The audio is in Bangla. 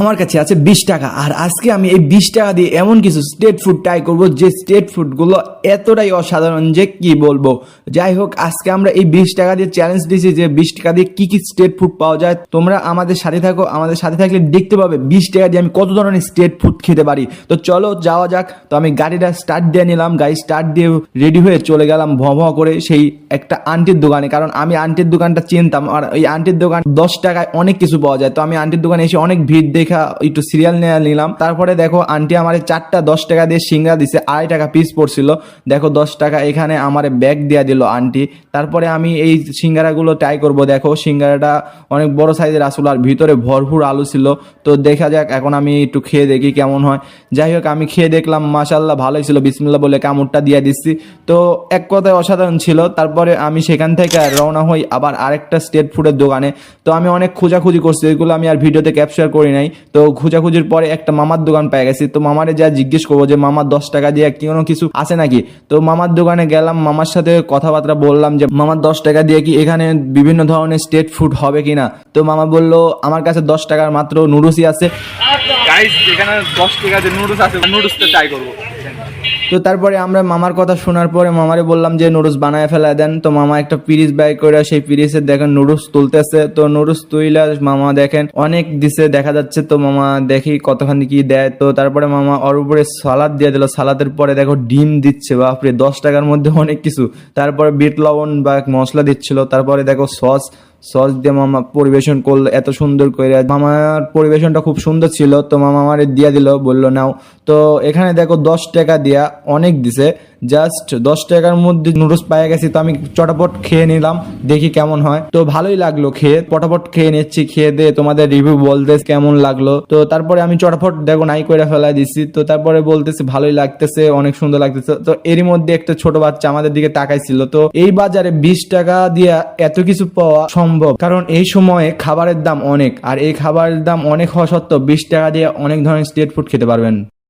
আমার কাছে আছে বিশ টাকা। আর আজকে আমি এই বিশ টাকা দিয়ে এমন কিছু স্টেট ফুড ট্রাই করব যে স্টেট ফুডগুলো এতটাই অসাধারণ যে কি বলব। যাই হোক, আজকে আমরা এই বিশ টাকা দিয়ে চ্যালেঞ্জ দিয়েছি যে বিশ টাকা দিয়ে কি কি স্টেট ফুড পাওয়া যায়। তোমরা আমাদের সাথে থাকো, আমাদের সাথে থাকলে দেখতে পাবে বিশ টাকা দিয়ে আমি কত ধরনের স্টেট ফুড খেতে পারি। তো চলো যাওয়া যাক। তো আমি গাড়িটা স্টার্ট দিয়ে নিলাম। গাড়ি স্টার্ট দিয়ে রেডি হয়ে চলে গেলাম ভ ভ করে সেই একটা আন্টির দোকানে। কারণ আমি আন্টির দোকানটা চিনতাম। আর ওই আন্টির দোকান দশ টাকায় অনেক কিছু পাওয়া যায়। তো আমি আন্টির দোকানে এসে অনেক ভিড় দেখা একটু সিরিয়াল নেওয়া নিলাম। তারপরে দেখো আন্টি আমার চারটা দশ টাকা দিয়ে সিঙ্গা দিছে, আড়াই টাকা পিস পড়ছিল। দেখো, দশ টাকা এখানে আমার ব্যাগ দেওয়া দিল আন্টি তারপরে আমি এই সিঙ্গারাগুলো ট্রাই করব। দেখো, সিঙ্গারাটা অনেক বড় সাইজের আসলো আর ভিতরে ভরপুর আলু ছিল। তো দেখা যাক, এখন আমি একটু খেয়ে দেখি কেমন হয়। যাই হোক, আমি খেয়ে দেখলাম মাশাল্লাহ ভালোই ছিল। বিসমিল্লা বলে কামড়টা দিয়ে দিচ্ছি। তো এক কথায় অসাধারণ ছিল। তারপরে আমি সেখান থেকে রওনা হই আবার আরেকটা স্টেট ফুডের দোকানে। তো আমি অনেক খোঁজাখুঁজি করছি, এগুলো আমি আর ভিডিওতে ক্যাপচার করি নাই। তো খোঁজাখুঁজির পরে একটা মামার দোকান পেয়ে গেছি। তো মামারে যা জিজ্ঞেস করব যে মামার দশ টাকা দিয়ে কোনো কিছু আছে নাকি? তো মামার দোকানে গেলাম, মামার সাথে কথাবার্তা বললাম যে মামার দশ টাকা দিয়ে কি এখানে বিভিন্ন ধরনের স্টেট ফুড হবে কিনা? তো মামা বলল, আমার কাছে দশ টাকার মাত্র নুডলসই আছে। এখানে দশ টাকা যে নুডলস আছে নুডলসটা ট্রাই করব। তো তারপরে আমরা মামার কথা শোনার পরে মামারে বললাম যে, নুডলস বানায় ফেলা দেন। তো মামা একটা পিরিস বাই করে সেই পিরিসের দেখেন নুডলস তুলতেছে। তো নুডলস তুইলা মামা দেখেন অনেক দিছে, দেখা যাচ্ছে তো মামা দেখি কতখানি কি দেয়। তো তারপরে মামা ওর উপরে সালাদ দিয়ে দিল। সালাদের পরে দেখো ডিম দিচ্ছে, বাপরে, দশ টাকার মধ্যে অনেক কিছু। তারপরে বিট, লবণ বা মশলা দিচ্ছিল। তারপরে দেখো সস সস দিয়ে মামা পরিবেশন করল এত সুন্দর করে মামার পরিবেশনটা খুব সুন্দর ছিল, তো মামা আমার দিয়ে দিল, বলল, নাও। তো এখানে দেখো দশ টাকা দিয়া অনেক দিছে জাস্ট দশ টাকার মধ্যে নুডলস পাই গেছি, তো আমি চটাপট খেয়ে নিলাম, দেখি কেমন হয়। তো ভালোই লাগল খেয়ে, পটাপট খেয়ে নিচ্ছি, খেয়ে দিয়ে তোমাদের রিভিউ বলতে কেমন লাগল। তো তারপরে আমি চটাপট দেখো নাই করে ফেলাই দিছি, তো তারপরে বলতেছে, ভালোই লাগতেছে, অনেক সুন্দর লাগতেছে। তো এরই মধ্যে একটা ছোট বাচ্চা আমাদের দিকে তাকাইছিল, তো এই বাজারে বিশ টাকা দিয়ে এত কিছু পাওয়া সম্ভব। কারণ এই সময়ে খাবারের দাম অনেক, আর এই খাবারের দাম অনেক হওয়া সত্ত্বেও বিশ টাকা দিয়ে অনেক ধরনের স্ট্রিট ফুড খেতে পারবেন।